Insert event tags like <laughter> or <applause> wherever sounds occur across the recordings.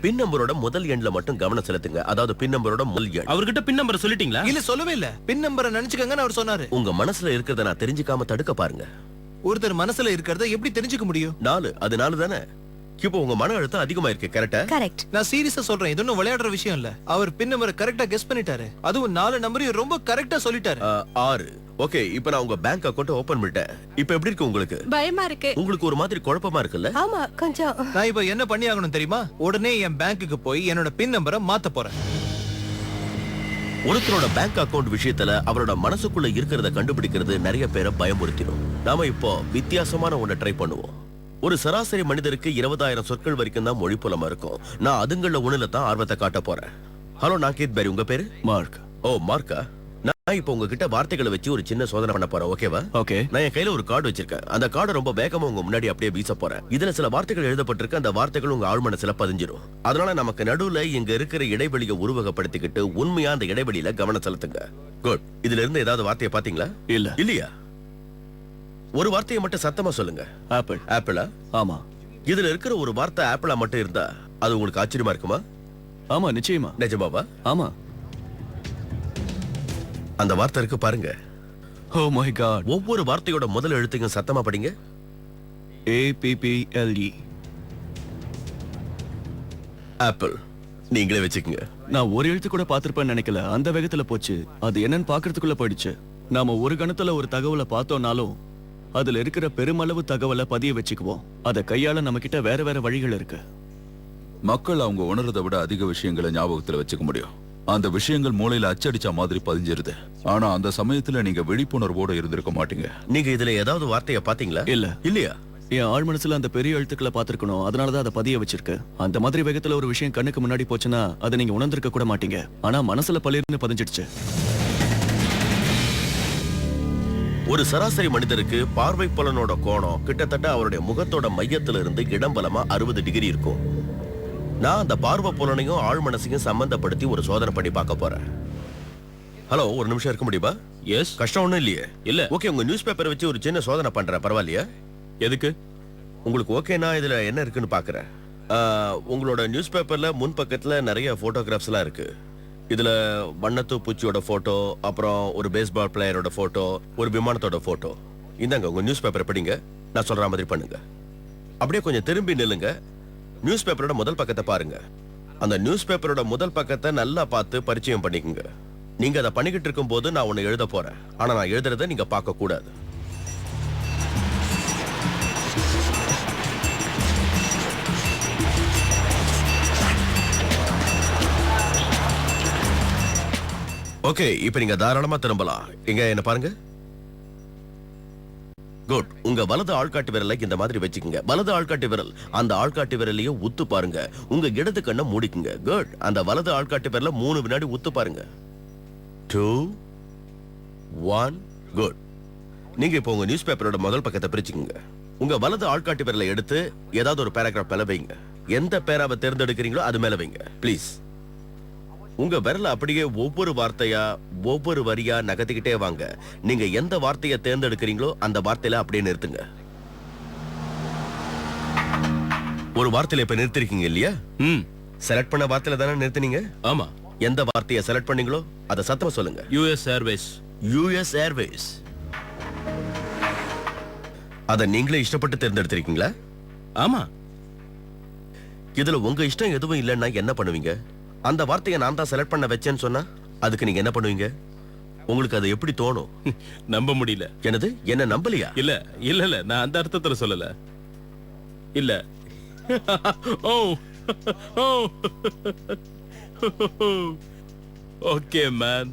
பின் நம்பரோட முதல் எண்ல மட்டும் கவனம் செலுத்துங்க. அதாவது பின் நம்பரோட முதல் எண். அவர்கிட்ட பின் நம்பர் சொல்லிட்டீங்களா? இல்ல சொல்லவே இல்ல. பின் நம்பரை நினைச்சுக்கங்கன்னு அவர் சொன்னாரு. உங்க மனசுல இருக்கிறத நான் தெரிஞ்சுக்காம தடுக்க பாருங்க. ஒருத்தர் மனசுல இருக்கிறத எப்படி தெரிஞ்சுக்க முடியும்? நாலு அது நாலு தானே? இப்போ உங்க மன அழுத்தம் அதிகமா இருக்கு கரெக்டா கரெக்ட் நான் சீரியஸா சொல்றேன். இது ஒன்னும் விளையாடுற விஷயம் இல்ல. அவர் பின் நம்பரை கரெக்டா கெஸ் பண்ணிட்டாரு. அதுவும் நாலு நம்பரையும் ரொம்ப கரெக்டா சொல்லிட்டாரு. ஆறு. ஓகே இப்போ நான் உங்க பேங்க் அக்கவுண்ட் ஓபன் பண்ணிட்டேன். இப்போ எப்படி இருக்கு உங்களுக்கு? பயமா இருக்கு. உங்களுக்கு ஒரு மாதிரி குழப்பமா இருக்குல்ல? ஆமா கொஞ்சம். நான் இப்ப என்ன பண்ணி ஆகணும் தெரியுமா? உடனே என் பேங்க்குக்கு போய் என்னோட பின் நம்பரை மாத்த போறேன். ஒருத்தரோட பேங்க் அக்கவுண்ட் விஷயத்துல அவரோட மனசுக்குள்ள இருக்கிறத கண்டுபிடிக்கிறது நிறைய பேரை பயமுறுத்திடும். நாம இப்போ வித்தியாசமான ஒண்ணை ட்ரை பண்ணுவோம். ஒரு சராசரி மனிதருக்கு இருபதாயிரம் சொற்கள் வரைக்கும் தான் மொழி புலமா இருக்கும். நான் அதுங்கள ஒண்ணுல தான் ஆர்வத்தை காட்ட போறேன். ஹலோ நான் கேத் பேரி உங்க பேரு? மார்க். ஓ மார்க்கா? நான் இப்போ உங்ககிட்ட வார்த்தைகளை வச்சு ஒரு சின்ன சோதனை பண்ண போறேன் ஓகேவா ஓகே நான் என் கையில ஒரு கார்டு வச்சிருக்கேன். அந்த கார்டு ரொம்ப வேகமா உங்க முன்னாடி அப்படியே வீச போறேன். இதுல சில வார்த்தைகள் எழுதப்பட்டிருக்கு அந்த வார்த்தைகள் உங்க ஆழ் மனசுல பதிஞ்சிரும். அதனால நமக்கு நடுவுல இங்க இருக்கிற இடைவெளியை உருவகப்படுத்திக்கிட்டு உண்மையா அந்த இடைவெளியில கவனம் செலுத்துங்க. குட் இதுல இருந்து ஏதாவது வார்த்தையை பாத்தீங்களா இல்ல. இல்லையா? ஒரு வார்த்தையை மட்டும் சத்தமா சொல்லுங்க. ஆப்பிள் ஆப்பிளா ஆமா. இதுல இருக்கிற ஒரு வார்த்தை ஆப்பிளா மட்டும் இருந்தா அது உங்களுக்கு ஆச்சரியமா இருக்குமா? ஆமா நிச்சயமா. நிஜமாவா? ஆமா. அந்த வார்த்தை இருக்கு பாருங்க. ஓ மை காட் ஒவ்வொரு வார்த்தையோட முதல் எழுத்தையும் சத்தமா படிங்க. A P P L E apple நீங்களே வச்சுக்கோங்க. நான் ஒரு எழுத்து கூட பார்த்திருப்பேன்னு நினைக்கல. அந்த வேகத்துல போச்சு. அது என்னன்னு பாக்குறதுக்குள்ள போயிடுச்சு. நாம ஒரு கணத்துல ஒரு தகவலை பார்த்தோம்னாலும் அதுல இருக்கிற பெருமளவு தகவலை பதிய வச்சுக்குவோம். அதை கையாள நம்ம கிட்ட வேற வேற வழிகள் இருக்கு. மக்கள் அவங்க உணர்றதை விட அதிக விஷயங்களை ஞாபகத்துல வச்சுக்க முடியும். அந்த விஷயங்கள் மூளையில அச்சடிச்ச மாதிரி பதிஞ்சிருது. ஆனா அந்த சமயத்துல நீங்க விழிப்புணர்வோட இருந்திருக்க மாட்டீங்க. நீங்க இதுல ஏதாவது வார்த்தையை பாத்தீங்களா இல்ல. இல்லையா? என் ஆழ் மனசுல அந்த பெரிய எழுத்துக்களை பார்த்திருக்கணும். அதனாலதான் அதை பதிய வச்சிருக்கு. அந்த மாதிரி வேகத்துல ஒரு விஷயம் கண்ணுக்கு முன்னாடி போச்சுன்னா அதை நீங்க உணர்ந்திருக்க கூட மாட்டீங்க. ஆனா மனசுல பளிர்னு பதிஞ்சிடுச்சு. ஒரு சராசரி மனிதருக்கு பார்வை புலனோட கோணம் கிட்டத்தட்ட அவருடைய முகத்தோட மையத்துல இருந்து இடம்பலமா அறுபது டிகிரி இருக்கும். நான் அந்த பார்வை புலனையும் ஆழ் மனசையும் சம்பந்தப்படுத்தி ஒரு சோதனை பண்ணி பார்க்க போறேன். ஹலோ ஒரு நிமிஷம் இருக்க முடியுமா? எஸ் கஷ்டம் ஒண்ணும் இல்லையே. இல்ல. ஓகே உங்க நியூஸ் பேப்பரை வச்சு ஒரு சின்ன சோதனை பண்றேன் பரவாயில்லையா? எதுக்கு? உங்களுக்கு ஓகேனா இதுல என்ன இருக்குன்னு பாக்குறேன் ஆஹ், உங்களோட நியூஸ் பேப்பர்ல முன் பக்கத்துல நிறைய போட்டோகிராஃப்ஸ்லாம் இருக்கு. இதுல வண்ணத்து பூச்சியோட போட்டோ அப்புறம் ஒரு பேஸ்பால் பிளேயரோட போட்டோ ஒரு விமானத்தோட போட்டோ இந்தாங்க உங்க நியூஸ் பேப்பரை படிங்க. நான் சொல்ற மாதிரி பண்ணுங்க. அப்படியே கொஞ்சம் திரும்பி நில்லுங்க. நியூஸ் பேப்பரோட முதல் பக்கத்தை பாருங்க. அந்த நியூஸ் பேப்பரோட முதல் பக்கத்தை நல்லா பார்த்து பரிச்சயம் பண்ணிக்கோங்க. நீங்க அதை பண்ணிக்கிட்டு இருக்கும் போது நான் ஒன்னு எழுத போறேன். ஆனா நான் எழுதுறத நீங்க பார்க்க கூடாது ஓகே இப்போ நீங்க தாராளமா திரும்பலாம். இங்க என்ன பாருங்க. குட் உங்க வலது ஆள்காட்டி விரலை இந்த மாதிரி வச்சுக்கோங்க. வலது ஆள்காட்டி விரல் அந்த ஆள்காட்டி விரலையும் உத்து பாருங்க. உங்க இடது கண்ணை மூடிக்குங்க. குட் அந்த வலது ஆள்காட்டி விரல மூணு வினாடி உத்து பாருங்க. டூ ஒன் குட் நீங்க இப்போ உங்க நியூஸ் பேப்பரோட முதல் பக்கத்தை பிரிச்சுக்கோங்க. உங்க வலது ஆள்காட்டி விரலை எடுத்து ஏதாவது ஒரு பேராகிராஃப் மேல வைங்க. எந்த பேராவை தேர்ந்தெடுக்கிறீங்களோ அது மேல வைங்க. ப்ளீஸ் உங்க விரல அப்படியே ஒவ்வொரு வார்த்தையா ஒவ்வொரு வரியா நகர்த்திக்கிட்டே வாங்க. நீங்க எந்த வார்த்தையை தேர்ந்தெடுக்கிறீங்களோ அந்த வார்த்தையில அப்படியே நிறுத்துங்க. ஒரு வார்த்தையில இப்ப நிறுத்திருக்கீங்க இல்லையா? ம். செலக்ட் பண்ண வார்த்தையில தானே நிறுத்துனீங்க? ஆமா. எந்த வார்த்தையை செலக்ட் பண்ணீங்களோ அதை சத்தமா சொல்லுங்க. யுஎஸ் ஏர்வேஸ் யூஎஸ் ஏர்வேஸ் அதை நீங்களே இஷ்டப்பட்டு தேர்ந்தெடுத்திருக்கீங்களா? ஆமா. இதுல உங்க இஷ்டம் எதுவும் இல்லைன்னா என்ன பண்ணுவீங்க? அந்த வார்த்தையை நான் தான் செலக்ட் பண்ண வச்சேன்னு சொன்னா அதுக்கு நீங்க என்ன பண்ணுவீங்க? உங்களுக்கு அது எப்படி தோணும்? <laughs> நம்ப முடியல. என்னது? என்ன நம்பலையா? இல்ல இல்ல இல்ல. நான் அந்த அர்த்தத்துல சொல்லல. இல்ல. ஓ ஓ ஓகே மேன்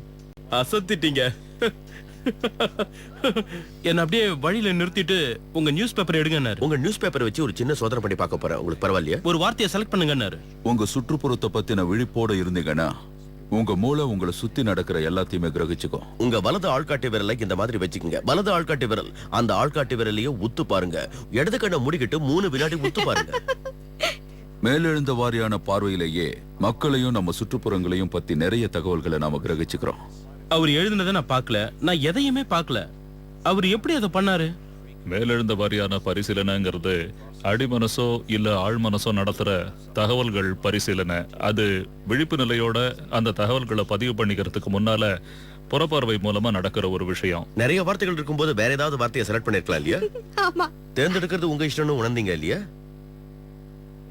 அசத்திட்டீங்க. <laughs> <laughs> என்ன அப்படியே வழியில நிறுத்திட்டு உங்க நியூஸ் பேப்பர் எடுங்கன்னாரு. உங்க நியூஸ் பேப்பரை வச்சு ஒரு சின்ன சோதனை பண்ணி பார்க்க போறேன். உங்களுக்கு பரவாயில்லையா? ஒரு வார்த்தையை செலக்ட் பண்ணுங்கன்னாரு. உங்க சுற்றுப்புறத்தை பத்தின விழிப்போட இருந்தீங்கன்னா உங்க மூளை உங்களை சுத்தி நடக்கிற எல்லாத்தையுமே கிரகிச்சுக்கும். உங்க வலது ஆள்காட்டி விரலை இந்த மாதிரி வச்சுக்கோங்க. வலது ஆள்காட்டி விரல். அந்த ஆள்காட்டி விரலையும் உத்து பாருங்க. இடது கண்ணை மூடிக்கிட்டு மூணு வினாடி உத்து பாருங்க. <laughs> மேலெழுந்த வாரியான பார்வையிலேயே மக்களையும் நம்ம சுற்றுப்புறங்களையும் பத்தி நிறைய தகவல்களை நாம கிரகிச்சுக்கிறோம். அவர் எழுதுனதை நான் பார்க்கல. நான் எதையுமே பார்க்கல. அவர் எப்படி அதை பண்ணாரு? மேலெழுந்த வாரியான பரிசீலனைங்கிறது அடிமனசோ இல்ல ஆழ் மனசோ நடத்துற தகவல்கள் பரிசீலனை. அது விழிப்பு நிலையோட அந்த தகவல்களை பதிவு பண்ணிக்கிறதுக்கு முன்னால புறப்பார்வை மூலமா நடக்கிற ஒரு விஷயம். நிறைய வார்த்தைகள் இருக்கும்போது வேற ஏதாவது வார்த்தையை செலக்ட் பண்ணிருக்கலாம் இல்லையா? <laughs> ஆமா. தேர்ந்தெடுக்கிறது உங்க இஷ்டம்னு உணர்ந்தீங்க இல்லையா?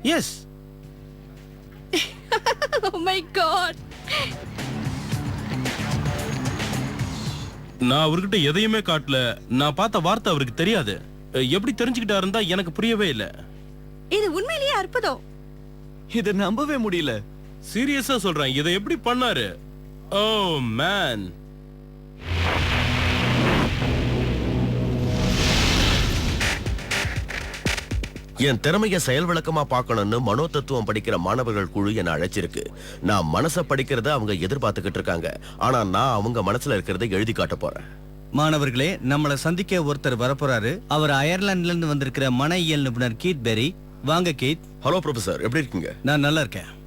எஸ் ஓ மை காட் நான் அவர்கிட்ட எதையுமே காட்டல. நான் பார்த்த வார்த்தை அவருக்கு தெரியாது. எப்படி தெரிஞ்சுக்கிட்டாருந்தா எனக்கு புரியவே இல்ல. இது உண்மையிலேயே அற்புதம். இதை நம்பவே முடியல. சீரியஸா சொல்றேன். இதை எப்படி பண்ணாரு? ஓ மேன். என் திறமைய செயல் விளக்கமா பார்க்கணும்னு மனோ தத்துவம் படிக்கிற மாணவர்கள் குழு என்ன அழைச்சிருக்கு. நான் மனச படிக்கிறத அவங்க எதிர்பார்த்துக்கிட்டு இருக்காங்க. ஆனா நான் அவங்க மனசுல இருக்கிறத எழுதி காட்ட போறேன். மாணவர்களே நம்மள சந்திக்க ஒருத்தர் வரப்போறாரு. அவர் அயர்லாந்துல இருந்து வந்திருக்கிற மன இயல் நிபுணர் கீத் பெரி. வாங்க கீத். ஹலோ ப்ரொஃபசர் எப்படி இருக்கீங்க? நான் நல்லா இருக்கேன்.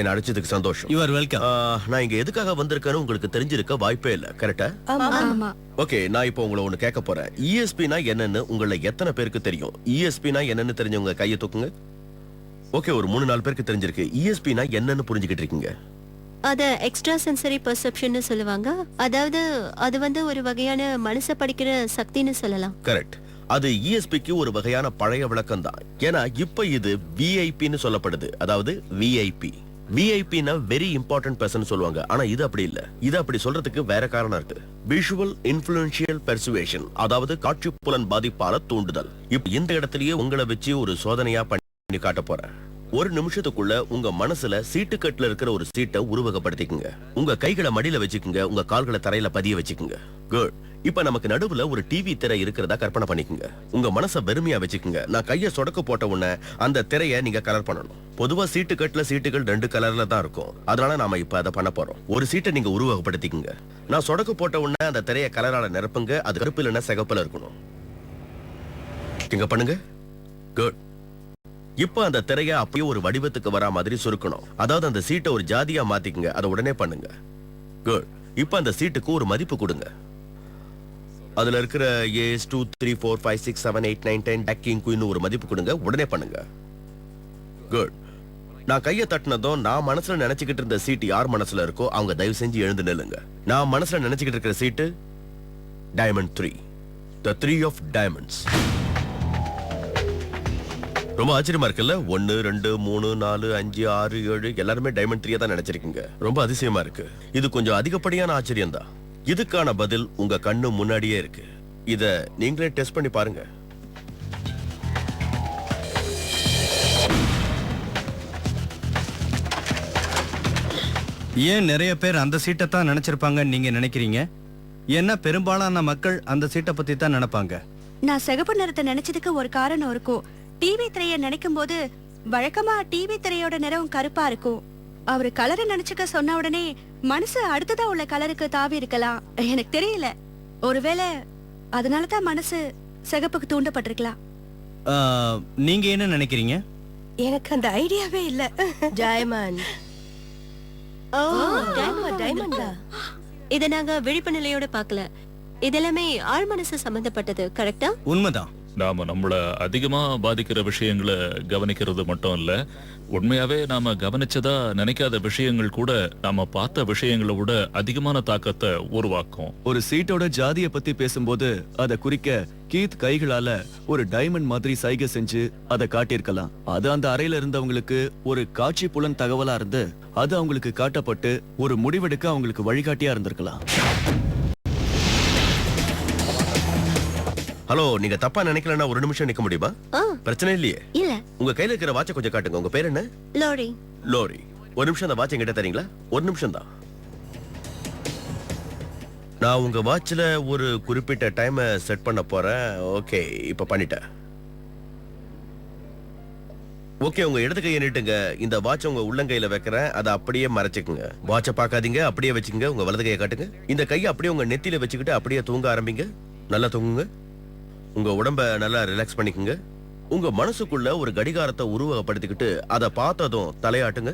என்ன அழைச்சதுக்கு சந்தோஷம். யூ ஆர் வெல்கம் நான் இங்க எதுக்காக வந்திருக்கேன்னு உங்களுக்கு தெரிஞ்சிருக்க வாய்ப்பே இல்ல கரெக்டா ஆமா ஓகே நான் இப்போ உங்களை ஒண்ணு கேட்க போறேன். E இஎஸ்பினா என்னன்னு உங்களை எத்தனை பேருக்கு தெரியும்? E இஎஸ்பினா என்னன்னு தெரிஞ்சவங்க கையை தூக்குங்க. ஓகே ஒரு மூணு நாலு பேருக்கு தெரிஞ்சிருக்கு. E இஎஸ்பினா என்னன்னு புரிஞ்சுக்கிட்டு இருக்கீங்க? அத எக்ஸ்ட்ரா சென்சரி பெர்செப்ஷன்னு சொல்லுவாங்க. அதாவது அது வந்து ஒரு வகையான மனச படிக்கிற சக்தின்னு சொல்லலாம். கரெக்ட் அது இஎஸ்பிக்கு ஒரு வகையான பழைய விளக்கம் தான் ஏன்னா இப்ப இது விஐபின்னு சொல்லப்படுது. அதாவது விஐபி விஐபினா வெரி இம்பார்ட்டன்ட் பர்சன் சொல்லுவாங்க. ஆனா இது அப்படி இல்ல. இது அப்படி சொல்றதுக்கு வேற காரணம் இருக்கு. விஷுவல் இன்ஃபுளுன்ஷியல் பெர்சுவேஷன் அதாவது காட்சி புலன் பாதிப்பால தூண்டுதல். இப்ப இந்த இடத்துலயே உங்களை வச்சு ஒரு சோதனையா பண்ணி காட்ட போறேன். ஒரு நிமிஷத்துக்குள்ள உங்க மனசுல சீட்டுக்கட்டுல இருக்கிற ஒரு சீட்டை உருவகப்படுத்திக்குங்க. உங்க கைகளை மடியில வச்சுக்குங்க. உங்க கால்களை தரையில பதிய வச்சுக்குங்க. குட் இப்ப நமக்கு நடுவுல ஒரு டிவி திரை இருக்கிறதா கற்பனை பண்ணிக்கோங்க. உங்க மனசை வெறுமையா வச்சுக்கோங்க. நான் கைய சொடக்க போட்ட உடனே அந்த திரைய நீங்க கலர் பண்ணணும். பொதுவா சீட்டு கட்டுல சீட்டுகள் ரெண்டு கலர்ல தான் இருக்கும். அதனால நாம இப்ப அதை பண்ண போறோம். ஒரு சீட்டை நீங்க உருவகப்படுத்திக்கங்க. நான் சொடக்கு போட்ட உடனே அந்த திரையை கலரால நிரப்புங்க. அது கருப்பு இல்லைன்னா சிகப்புல இருக்கணும். நீங்க பண்ணுங்க. குட் இப்ப அந்த திரைய அப்படியே ஒரு வடிவத்துக்கு வரா மாதிரி சுருக்கணும். அதாவது அந்த சீட்டை ஒரு ஜாதியா மாத்திக்கங்க. அதை உடனே பண்ணுங்க. குட் இப்ப அந்த சீட்டுக்கு ஒரு மதிப்பு கொடுங்க. அதுல இருக்கிற ace two three four five six seven eight nine ten tucking queen ஒரு மதிப்பு கொடுங்க. உடனே பண்ணுங்க. குட் நான் கையை தட்டினதும் நான் மனசுல நினைச்சுக்கிட்டு இருந்த சீட்டு யார் மனசுல இருக்கோ அவங்க தயவு செஞ்சு எழுந்து நில்லுங்க. நான் மனசுல நினைச்சுக்கிட்டு இருக்கிற சீட்டு diamond three the three of diamonds ரொம்ப ஆச்சரியமா இருக்குல்ல? ஒன்னு ரெண்டு மூணு நாலு அஞ்சு ஆறு ஏழு எல்லாருமே டைமண்ட் த்ரீயா தான் நினைச்சிருக்கீங்க. ரொம்ப அதிசயமா இருக்கு. இது கொஞ்சம் அதிகப்படியான ஆச்சரியம் தான் இதுக்கான பதில் உங்க கண்ணு முன்னாடியே இருக்கு. இத நீங்களே டெஸ்ட் பண்ணி பாருங்க. ஏன் நிறைய பேர் அந்த சீட்டை தான் நினைச்சிருப்பாங்கன்னு நீங்க நினைக்கிறீங்க? ஏன்னா பெரும்பாலான மக்கள் அந்த சீட்டை பத்தி தான் நினைப்பாங்க? நான் சிகப்பு நிறத்தை நினைச்சதுக்கு ஒரு காரணம் இருக்கும். டிவி திரைய நினைக்கும் போது வழக்கமா டிவி திரையோட நிறம் கருப்பா இருக்கும். அவரு கலரை நினைச்சுக்க சொன்ன உடனே மனசு அடுத்ததா உள்ள கலருக்கு தாவி இருக்கலாம். எனக்கு தெரியல. ஒருவேளை அதனாலதான் மனசு சிகப்புக்கு தூண்டப்பட்டிருக்கலாம். நீங்க என்ன நினைக்கிறீங்க? எனக்கு அந்த ஐடியாவே இல்ல. டைமண்ட் ஓ டைமண்டா இத நாங்க விழிப்பு நிலையோட பார்க்கல. இதெல்லாமே ஆழ் மனசு சம்பந்தப்பட்டது கரெக்டா? உண்மைதான். நாம நம்மள அதிகமா பாதிக்கிற விஷயங்களை கவனிக்கிறது மட்டும் இல்ல உண்மையாவே நாம கவனிச்சதா நினைக்காத விஷயங்கள் கூட நாம பார்த்த விஷயங்களை விட அதிகமான தாக்கத்தை உருவாக்கும். ஒரு சீட்டோட ஜாதியை பத்தி பேசும்போது அதை குறிக்க கீத் கைகளால ஒரு டைமண்ட் மாதிரி சைகை செஞ்சு அதை காட்டியிருக்கலாம். அது அந்த அறையில இருந்தவங்களுக்கு ஒரு காட்சி புலன் தகவலா இருந்து அது அவங்களுக்கு காட்டப்பட்டு ஒரு முடிவெடுக்க அவங்களுக்கு வழிகாட்டியா இருந்திருக்கலாம். ஹலோ நீங்க தப்பா நினைக்கலன்னா ஒரு நிமிஷம் நிக்க முடியுமா? பிரச்சனை இல்லையே. இல்ல. உங்க கையில இருக்கிற வாட்சை கொஞ்சம் காட்டுங்க. உங்க பேர் என்ன? லோரி. லோரி. ஒரு நிமிஷம் அந்த வாட்ச் என்கிட்ட தரீங்களா? ஒரு நிமிஷம் தான். நான் உங்க வாட்ச்ல ஒரு குறிப்பிட்ட டைமை செட் பண்ண போறேன். ஓகே இப்ப பண்ணிட்டேன். ஓகே உங்க இடது கையை நீட்டுங்க. இந்த வாட்ச் உங்க உள்ளங்கையில வைக்கிறேன். அதை அப்படியே மறைச்சுக்குங்க. வாட்சை பார்க்காதீங்க அப்படியே வச்சுக்கங்க. உங்க வலது கையை காட்டுங்க. இந்த கையை அப்படியே உங்க நெத்தியில வச்சுக்கிட்டு அப்படியே தூங்க ஆரம்பிங்க. நல்லா தூங்குங்க. உங்க உடம்ப நல்லா ரிலாக்ஸ் பண்ணிக்கங்க. உங்க மனசுக்குள்ள ஒரு கடிகாரத்தை உருவகப்படுத்திக்கிட்டு அதை பார்த்ததும் தலையாட்டுங்க.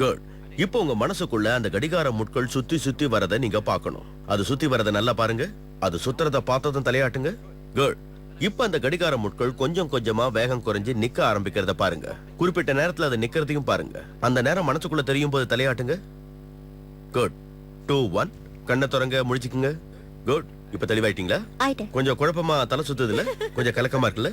குட் இப்போ உங்க மனசுக்குள்ள அந்த கடிகார முட்கள் சுத்தி சுத்தி வரதை நீங்க பார்க்கணும். அது சுத்தி வரதை நல்லா பாருங்க. அது சுத்துறத பார்த்ததும் தலையாட்டுங்க. குட் இப்ப அந்த கடிகார முட்கள் கொஞ்சம் கொஞ்சமா வேகம் குறைஞ்சு நிக்க ஆரம்பிக்கிறத பாருங்க. குறிப்பிட்ட நேரத்துல அது நிக்கிறதையும் பாருங்க. அந்த நேரம் மனசுக்குள்ள தெரியும் போது தலையாட்டுங்க. குட் டூ ஒன் கண்ணை திறங்க முழிச்சுக்குங்க. குட் இப்ப தெளிவாயிட்டீங்களா? ஆயிட்டேன். கொஞ்சம் குழப்பமா தலை சுத்துதுல கொஞ்சம் கலக்கமா இருக்குல்ல?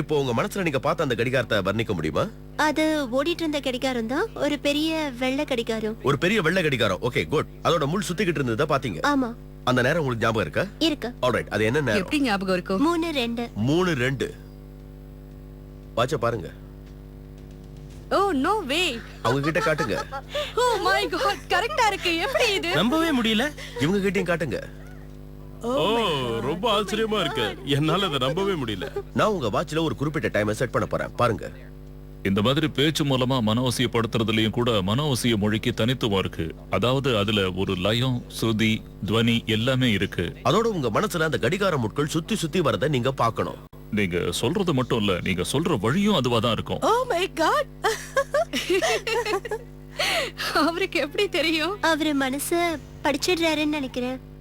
இப்போ உங்க மனசுல நீங்க பார்த்த அந்த கடிகாரத்தை வர்ணிக்க முடியுமா? அது ஓடிட்டு இருந்த கடிகாரம் தான். ஒரு பெரிய வெள்ளை கடிகாரம். ஒரு பெரிய வெள்ளை கடிகாரம். ஓகே குட் அதோட முள் சுத்திக்கிட்டு இருந்ததா பாத்தீங்க ஆமா. அந்த நேரம் உங்களுக்கு ஞாபகம் இருக்கா? இருக்கு. ஆல்ரைட் அது என்ன நேரம்? எப்படி ஞாபகம் இருக்கும் மூணு ரெண்டு. மூணு ரெண்டு. வாட்ச பாருங்க. ஓ நோ வே அவங்க கிட்ட காட்டுங்க ஓ மை காட் கரெக்டா இருக்கு. எப்படி இது? நம்பவே முடியல. இவங்க கிட்டயும் காட்டுங்க. ஓ ரொம்ப ஆச்சரியமா இருக்கு. என்னால அதை நம்பவே முடியல. நான் உங்க வாட்ச்ல ஒரு குறிப்பிட்ட டைமை செட் பண்ண போறேன். பாருங்க. இந்த மாதிரி பேச்சு மூலமா மனவசியப்படுத்துறதுலயும் கூட மனவசிய மொழிக்கு தனித்துவம் இருக்கு. அதாவது அதுல ஒரு லயம் சுதி துவனி எல்லாமே இருக்கு. அதோட உங்க மனசுல அந்த கடிகார முட்கள் சுத்தி சுத்தி வரத நீங்க பார்க்கணும். நீங்க சொல்றது மட்டும் இல்ல நீங்க சொல்ற வழியும் அதுவா தான் இருக்கும். ஓ மை காட் அவருக்கு எப்படி தெரியும்? அவரு மனச படிச்சிடுறாருன்னு நினைக்கிறேன்.